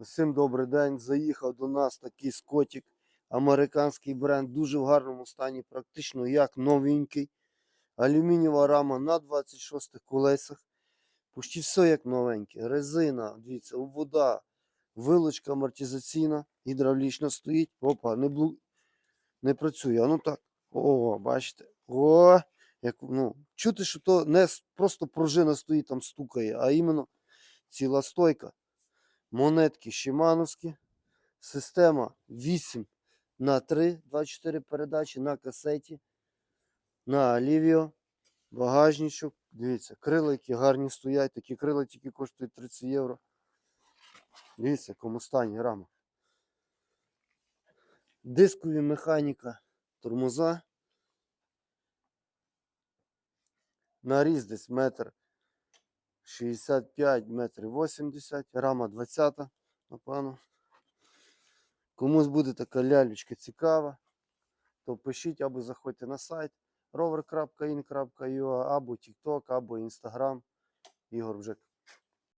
Всім добрий день. Заїхав до нас такий скотик. Американський бренд, дуже в гарному стані, практично як новенький. Алюмінієва рама на 26 колесах. Почти все як новеньке. Резина, дивіться, вода, вилочка амортизаційна, гідравлічна стоїть. Опа, не, блу... не працює. А ну так. О, бачите. О, як, ну, чути, що то не просто пружина стоїть там стукає, а іменно ціла стойка. Монетки Шимановські. Система 8 на 3, 24 передачі на касеті. На Алівіо. Багажничок. Дивіться, крила, які гарні стоять. Такі крила тільки коштують 30 євро. Дивіться, в якому стані рама. Дискові механіка тормоза. Наріз десь метр 65, метрів 80, рама 20, напевно. Комусь буде така лялечка цікава, то пишіть або заходьте на сайт rover.in.ua, або TikTok, або Instagram. Ігор вже